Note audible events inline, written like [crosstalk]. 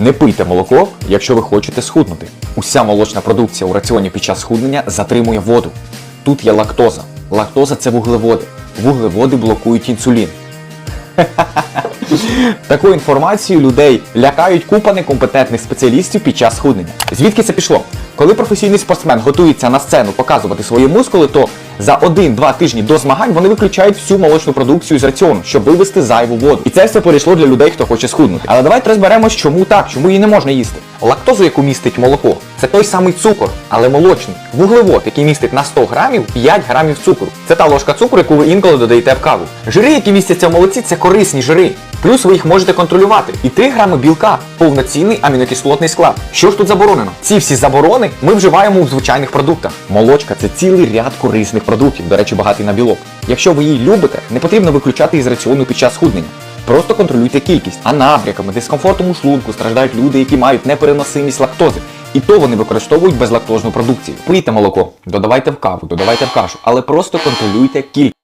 Не пийте молоко, якщо ви хочете схуднути. Уся молочна продукція у раціоні під час схуднення затримує воду. Тут є лактоза. Лактоза це вуглеводи. Вуглеводи блокують інсулін. [laughs] Такою інформацією людей лякають купа некомпетентних спеціалістів під час схуднення. Звідки це пішло? Коли професійний спортсмен готується на сцену показувати свої мускули, то за 1-2 тижні до змагань вони виключають всю молочну продукцію з раціону, щоб вивести зайву воду. І це все перейшло для людей, хто хоче схуднути. Але давайте розберемось, чому так, чому її не можна їсти. Лактозу, яку містить молоко, це той самий цукор, але молочний. Вуглевод, який містить на 100 грамів 5 грамів цукру. Це та ложка цукру, яку ви інколи додаєте в каву. Жири, які містяться в молоці, це корисні жири. Плюс ви їх можете контролювати. І 3 грами білка повноцінний амінокислотний склад. Що ж тут заборонено? Ці всі заборони ми вживаємо у звичайних продуктах. Молочка це цілий ряд корисних продуктів, до речі, багатий на білок. Якщо ви її любите, не потрібно виключати із раціону під час схуднення. Просто контролюйте кількість, а набряками, дискомфортом у шлунку страждають люди, які мають непереносимість лактози. І то вони використовують безлактозну продукцію. Пийте молоко, додавайте в каву, додавайте в кашу, але просто контролюйте кількість.